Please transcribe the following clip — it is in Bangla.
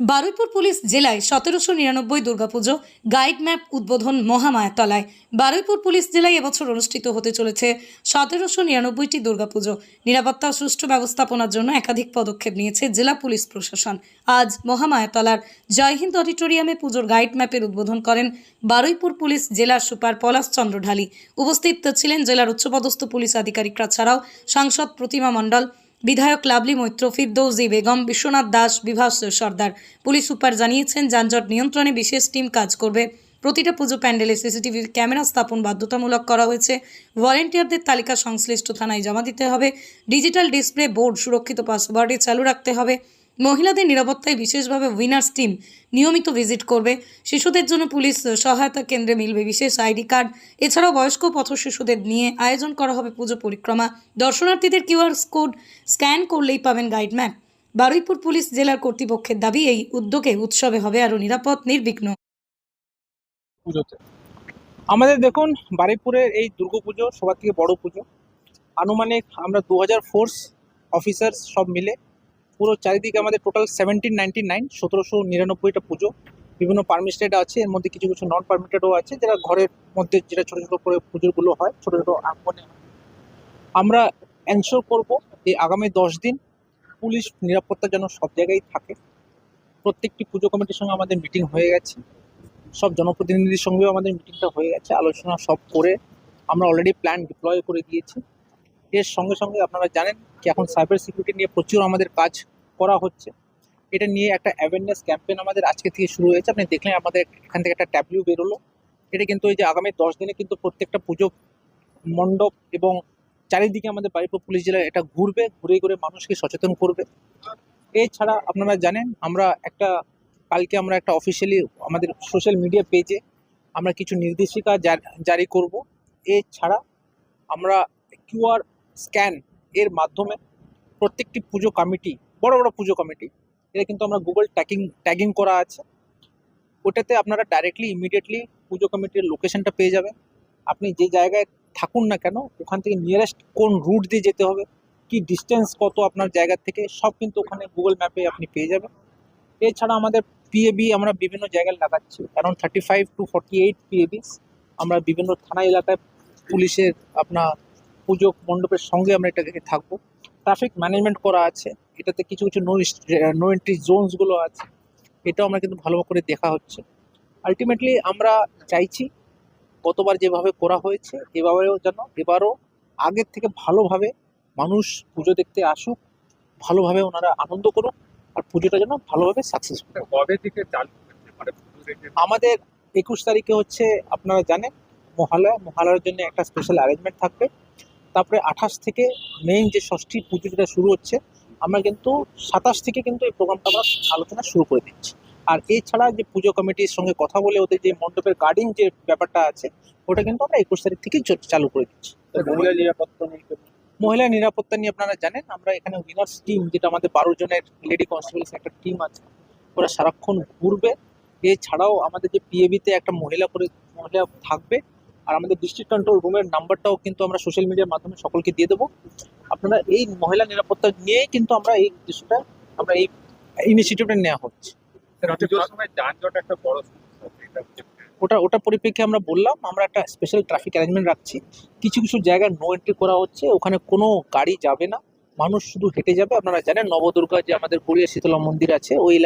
বারুইপুর পুলিশ জেলায় সতেরোশো নিরানব্বই দুর্গাপুজো গাইড ম্যাপ উদ্বোধন মহামায়াতলায়। বারুইপুর পুলিশ জেলায় এবছর অনুষ্ঠিত হতে চলেছে সতেরোশো নিরানব্বইটি দুর্গাপুজো। নিরাপত্তা সুষ্ঠু ব্যবস্থাপনার জন্য একাধিক পদক্ষেপ নিয়েছে জেলা পুলিশ প্রশাসন। আজ মহামায়াতলার জয়হিন্দ অডিটোরিয়ামে পুজোর গাইড ম্যাপের উদ্বোধন করেন বারুইপুর পুলিশ জেলার সুপার পলাশ চন্দ্র ঢালি। উপস্থিত ছিলেন জেলার উচ্চপদস্থ পুলিশ আধিকারিকরা ছাড়াও সাংসদ প্রতিমা মণ্ডল বিধায়ক লাভলি মৈত্র ফিরদৌজি বেগম বিশ্বনাথ দাস, বিভাস সর্দার। পুলিশ সুপার জানিয়েছেন, যানজট নিয়ন্ত্রণে বিশেষ টিম কাজ করবে। প্রতিটা পুজো প্যান্ডেলে সিসিটিভি ক্যামেরা স্থাপন বাধ্যতামূলক করা হয়েছে। ভলেন্টিয়ারদের তালিকা সংশ্লিষ্ট থানায় জমা দিতে হবে। ডিজিটাল ডিসপ্লে বোর্ড সুরক্ষিত পাসওয়ার্ডে চালু রাখতে হবে। মহিলাদের নিরাপত্তায় বিশেষভাবে উইনার্স টিম নিয়মিত ভিজিট করবে। শিশুদের জন্য পুলিশ সহায়তা কেন্দ্রে মিলবে বিশেষ আইডি কার্ড। এছাড়াও বয়স্ক পথ শিশুদের নিয়ে আয়োজন করা হবে পুজো পরিক্রমা। দর্শনার্থীদের কিউআর কোড স্ক্যান করলেই পাবেন গাইড ম্যাপ বারুইপুর পুলিশ জেলার কর্তৃপক্ষের দাবি, এই উদ্যোগে উৎসবে হবে আরও নিরাপদ, নির্বিঘ্ন। আমাদের দেখুন, বারুইপুরের এই দুর্গাপুজো সবার থেকে বড় পুজো। আনুমানিক আমরা দু হাজার ফোর্স অফিসার সব মিলে পুরো চারিদিকে আমাদের টোটাল সেভেন্টিন নাইনটি নাইন সতেরোশো নিরানব্বইটা পুজো, বিভিন্ন পারমিটেড আছে, এর মধ্যে কিছু কিছু নন পারমিটেডও আছে যারা ঘরের মধ্যে যেটা ছোটো ছোটো করে পুজোগুলো হয়, ছোটো ছোটো আঙ্গনে আমরা এনশোর করব এই আগামী দশ দিন পুলিশ নিরাপত্তা যেন সব জায়গায় থাকে। প্রত্যেকটি পুজো কমিটির সঙ্গে আমাদের মিটিং হয়ে গেছে। সব জনপ্রতিনিধির সঙ্গেও আমাদের মিটিংটা হয়ে গেছে। আলোচনা সব করে আমরা অলরেডি প্ল্যান ডিপ্লয় করে দিয়েছি। এর সঙ্গে সঙ্গে আপনারা জানেন কি এখন সাইবার সিকিউরিটি নিয়ে প্রচুর আমাদের কাজ করা হচ্ছে। এটা নিয়ে একটা অ্যাওয়ারনেস ক্যাম্পেন আমাদের আজকে থেকে শুরু হয়েছে। আপনি দেখলেন আমাদের এখান থেকে একটা ট্যাবলিউ বেরোলো। এটা কিন্তু এই যে আগামী দশ দিনে কিন্তু প্রত্যেকটা পুজো মণ্ডপ এবং চারিদিকে আমাদের বাড়িপুর পুলিশ জেলায় এটা ঘুরবে, ঘুরে ঘুরে মানুষকে সচেতন করবে। এছাড়া আপনারা জানেন, আমরা একটা, কালকে আমরা একটা অফিসিয়ালি আমাদের সোশ্যাল মিডিয়া পেজে আমরা কিছু নির্দেশিকা জারি করব। এছাড়া আমরা কিউআর স্ক্যান এর মাধ্যমে প্রত্যেকটি পুজো কমিটি, বড় বড় পুজো কমিটি, এটা কিন্তু আমরা গুগল ট্যাগিং ট্যাগিং করা আছে। ওটাতে আপনারা ডাইরেক্টলি ইমিডিয়েটলি পুজো কমিটির লোকেশনটা পেয়ে যাবেন। আপনি যে জায়গায় থাকুন না কেন, ওখান থেকে নিয়ারেস্ট কোন রুট দিয়ে যেতে হবে, কি ডিস্টেন্স কত আপনার জায়গা থেকে, সব কিন্তু ওখানে গুগল ম্যাপে আপনি পেয়ে যাবেন। এছাড়া আমাদের পিএবি আমরা বিভিন্ন জায়গায় লাগাচ্ছি কারণ thirty five to forty eight পিএবিস আমরা বিভিন্ন থানা এলাকায় পুলিশের আপনার পুজো মণ্ডপের সঙ্গে আমরা এটাকে থাকব। ট্রাফিক ম্যানেজমেন্ট করা আছে। এটাতে কিছু কিছু নো নো এন্ট্রি জোনসগুলো আছে। এটাও আমরা কিন্তু ভালো করে দেখা হচ্ছে। আলটিমেটলি আমরা চাইছি গতবার যেভাবে করা হয়েছে এবারেও যেন এবারও আগের থেকে ভালোভাবে মানুষ পুজো দেখতে আসুক ভালোভাবে ওনারা আনন্দ করুক আর পুজোটা যেন ভালোভাবে সাকসেসফুল কবে থেকে চালু মানে আমাদের একুশ তারিখে হচ্ছে আপনারা জানেন মহালয়া মহালয়ার জন্য একটা স্পেশাল অ্যারেঞ্জমেন্ট থাকবে। তারপরে আঠাশ থেকে মেইন যে ষষ্ঠী পুজো যেটা শুরু হচ্ছে আমরা কিন্তু সাতাশ থেকে কিন্তু এই প্রোগ্রামটা আমরা আলোচনা শুরু করে দিচ্ছি। আর এছাড়া যে পুজো কমিটির সঙ্গে কথা বলে ওদের যে মণ্ডপের গার্ডিং যে ব্যাপারটা আছে ওটা কিন্তু আমরা একুশ তারিখ থেকে চালু করে দিচ্ছি। মহিলা নিরাপত্তা নিয়ে মহিলা নিরাপত্তা নিয়ে আপনারা জানেন আমরা এখানে উইনার্স টিম যেটা আমাদের বারো জনের লেডি কনস্টেবলস একটা টিম আছে ওরা সারাক্ষণ ঘুরবে। এছাড়াও আমাদের যে পিএবিতে একটা মহিলা করে মহিলা থাকবে আর আমাদের ডিস্ট্রিক্ট কন্ট্রোল রুমের নাম্বারটাও কিন্তু আমরা সোশ্যাল মিডিয়ার মাধ্যমে সকলকে দিয়ে দেবো। আপনারা এই মহিলা নিরাপত্তা নিয়েই কিন্তু আমরা এই উদ্দেশ্যটা আমরা এই ইনিশিয়েটিভটা নেওয়া হচ্ছে। ওটা ওটা পরিপ্রেক্ষে আমরা বললাম আমরা একটা স্পেশাল ট্রাফিক অ্যারেঞ্জমেন্ট রাখছি। কিছু কিছু জায়গায় নো এন্ট্রি করা হচ্ছে ওখানে কোনো গাড়ি যাবে না মানুষ শুধু হেঁটে যাবে। আপনারা জানেন নবদুর্গা যে আমাদের গড়িয়া শীতলা মন্দির আছে ওই